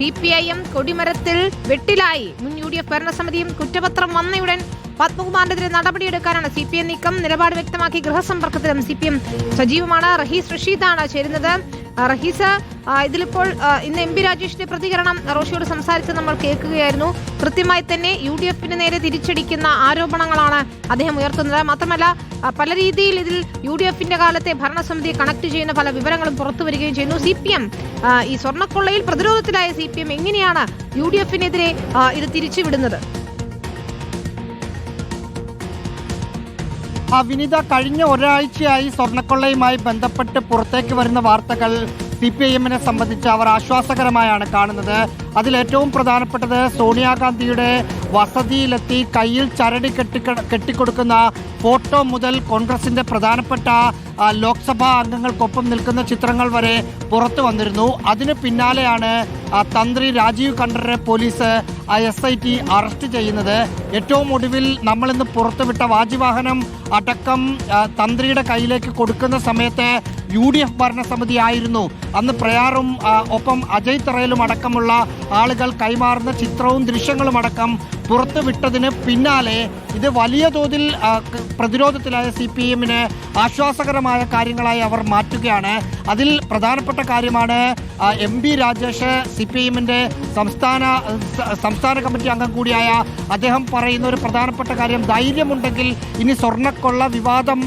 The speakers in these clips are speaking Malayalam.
സി പി ഐ എം കൊടിമരത്തിൽ വെട്ടിലായി. മുൻ യു ഡി എഫ് ഭരണസമിതിയും കുറ്റപത്രം വന്നയുടൻ പത്മകുമാറിനെതിരെ നടപടിയെടുക്കാനാണ് സി പി എം നീക്കം. നിലപാട് വ്യക്തമാക്കി ഗൃഹസമ്പർക്കത്തിലും സി പി എം സജീവമാണ്. റഹീസ് റഷീദാണ് ചേരുന്നത്. റഹീസ് ഇതിലിപ്പോൾ ഇന്ന് എം പി രാജേഷിന്റെ പ്രതികരണം റോഷിയോട് സംസാരിച്ച് നമ്മൾ കേൾക്കുകയായിരുന്നു. കൃത്യമായി തന്നെ യു ഡി എഫിന് നേരെ തിരിച്ചടിക്കുന്ന ആരോപണങ്ങളാണ് അദ്ദേഹം ഉയർത്തുന്നത്. മാത്രമല്ല പല രീതിയിൽ ഇതിൽ യു ഡി എഫിന്റെ കാലത്തെ ഭരണസമിതിയെ കണക്ട് ചെയ്യുന്ന പല വിവരങ്ങളും പുറത്തു വരികയും ചെയ്യുന്നു. സി പി എം ഈ സ്വർണക്കൊള്ളയിൽ പ്രതിരോധത്തിലായ സി പി എം എങ്ങനെയാണ് യു ഡി എഫിനെതിരെ ഇത് തിരിച്ചുവിടുന്നത്? വിനിത കഴിഞ്ഞ ഒരാഴ്ചയായി സ്വർണക്കൊള്ളയുമായി ബന്ധപ്പെട്ട് പുറത്തേക്ക് വരുന്ന വാർത്തകൾ സി പി ഐ എമ്മിനെ സംബന്ധിച്ച് അവർ ആശ്വാസകരമായാണ് കാണുന്നത്. അതിലേറ്റവും പ്രധാനപ്പെട്ടത് സോണിയാഗാന്ധിയുടെ വസതിയിലെത്തി കയ്യിൽ ചരടി കെട്ടി കെട്ടിക്കൊടുക്കുന്ന ഫോട്ടോ മുതൽ കോൺഗ്രസിന്റെ പ്രധാനപ്പെട്ട ലോക്സഭാ അംഗങ്ങൾക്കൊപ്പം നിൽക്കുന്ന ചിത്രങ്ങൾ വരെ പുറത്തു വന്നിരുന്നു. അതിന് പിന്നാലെയാണ് തന്ത്രി Rajeev കണ്ഠരെ police S I T arrest ചെയ്യുന്നത്. ഏറ്റവും ഒടുവിൽ നമ്മളിന്ന് പുറത്തുവിട്ട വാജിവാഹനം അടക്കം തന്ത്രിയുടെ കയ്യിലേക്ക് കൊടുക്കുന്ന സമയത്ത് യു ഡി എഫ് ഭരണസമിതി ആയിരുന്നു അന്ന് പ്രയാറും ഒപ്പം അജയ് തറയിലും അടക്കമുള്ള ആളുകൾ കൈമാറുന്ന ചിത്രവും ദൃശ്യങ്ങളും അടക്കം പുറത്തുവിട്ടതിന് പിന്നാലെ ഇത് വലിയ തോതിൽ പ്രതിരോധത്തിലായ സി പി എമ്മിന് ആശ്വാസകരമായ കാര്യങ്ങളായി അവർ മാറ്റുകയാണ്. അതിൽ പ്രധാനപ്പെട്ട കാര്യമാണ് M B Rajesh C P എമ്മിന്റെ സംസ്ഥാന സംസ്ഥാന കമ്മിറ്റി അംഗം കൂടിയായ അദ്ദേഹം പറയുന്ന ഒരു പ്രധാനപ്പെട്ട കാര്യം ധൈര്യമുണ്ടെങ്കിൽ ഇനി സ്വർണക്കൊള്ള വിവാദം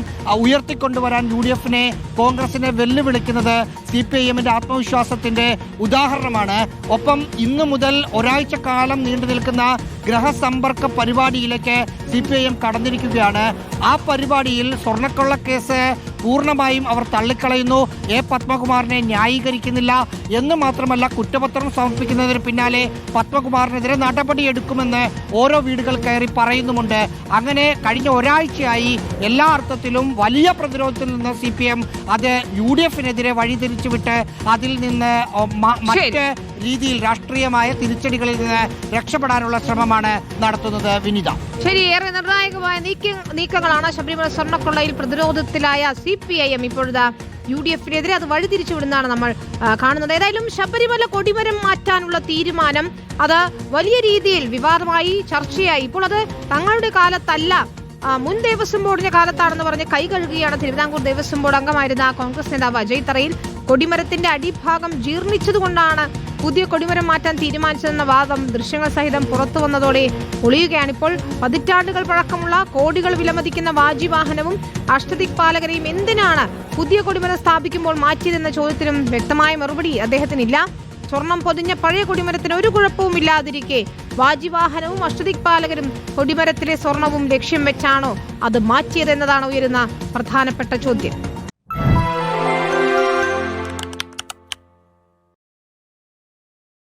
ഉയർത്തിക്കൊണ്ടുവരാൻ യു ഡി എഫിനെ കോൺഗ്രസിനെ വെല്ലുവിളിക്കുന്നത് സി പി ഐ എമ്മിന്റെ ആത്മവിശ്വാസത്തിന്റെ ഉദാഹരണമാണ്. ഒപ്പം ഇന്നു മുതൽ ഒരാഴ്ച കാലം നീണ്ടു നിൽക്കുന്ന ഗ്രഹസമ്പർക്ക പരിപാടിയിലേക്ക് സി പി ഐ എം കടന്നിരിക്കുകയാണ്. ആ പരിപാടിയിൽ സ്വർണക്കൊള്ള കേസ് പൂർണമായും അവർ തള്ളിക്കളയുന്നു. എ പത്മകുമാറിനെ ന്യായീകരിക്കുന്നില്ല എന്ന് മാത്രമല്ല കുറ്റപത്രം സമർപ്പിക്കുന്നതിന് പിന്നാലെ പത്മകുമാറിനെതിരെ നടപടിയെടുക്കുമെന്ന് ഓരോ വീടുകൾ കയറി പറയുന്നുമുണ്ട്. അങ്ങനെ കഴിഞ്ഞ ഒരാഴ്ചയായി എല്ലാ അർത്ഥത്തിലും വലിയ പ്രതിരോധത്തിൽ നിന്ന് സി പി എം അത് യു ഡി എഫിനെതിരെ വഴിതിരിച്ചുവിട്ട് അതിൽ നിന്ന് മറ്റ് രീതിയിൽ രാഷ്ട്രീയമായ തിരിച്ചടികളിൽ നിന്ന് രക്ഷപ്പെടാനുള്ള ശ്രമമാണ് നടത്തുന്നത് വിനിത. ശരി ഏറെ നിർണായകമായ നീക്ക നീക്കങ്ങളാണ് ശബരിമല സ്വർണക്കൊള്ളയിൽ പ്രതിരോധത്തിലായ സി പി ഐ എം ഇപ്പോഴത്തെ യു ഡി എഫിനെതിരെ അത് വഴിതിരിച്ചു വിടുന്നതാണ് നമ്മൾ കാണുന്നത്. ഏതായാലും ശബരിമല കൊടിമരം മാറ്റാനുള്ള തീരുമാനം അത് വലിയ രീതിയിൽ വിവാദമായി ചർച്ചയായി. ഇപ്പോൾ അത് തങ്ങളുടെ കാലത്തല്ല മുൻ ദേവസ്വം ബോർഡിന്റെ കാലത്താണെന്ന് പറഞ്ഞ് കൈ കഴുകുകയാണ് തിരുവിതാംകൂർ ദേവസ്വം ബോർഡ് അംഗമായിരുന്ന കോൺഗ്രസ് നേതാവ് അജയ് തറയിൽ. കൊടിമരത്തിന്റെ അടിഭാഗം ജീർണിച്ചതുകൊണ്ടാണ് പുതിയ കൊടിമരം മാറ്റാൻ തീരുമാനിച്ചതെന്ന വാദം ദൃശ്യങ്ങൾ സഹിതം പുറത്തു വന്നതോടെ ഒളിയുകയാണിപ്പോൾ. പതിറ്റാണ്ടുകൾ പഴക്കമുള്ള കോടികൾ വിലമതിക്കുന്ന വാജിവാഹനവും അഷ്ടദിക്പാലകരെയും എന്തിനാണ് പുതിയ കൊടിമരം സ്ഥാപിക്കുമ്പോൾ മാറ്റിയതെന്ന ചോദ്യത്തിനും വ്യക്തമായ മറുപടി അദ്ദേഹത്തിനില്ല. സ്വർണം പൊതിഞ്ഞ പഴയ കൊടിമരത്തിന് ഒരു കുഴപ്പവും ഇല്ലാതിരിക്കെ വാജിവാഹനവും അഷ്ടദിക്പാലകരും കൊടിമരത്തിലെ സ്വർണവും ലക്ഷ്യം വെച്ചാണോ അത് മാറ്റിയതെന്നതാണ് ഉയരുന്ന പ്രധാനപ്പെട്ട ചോദ്യം.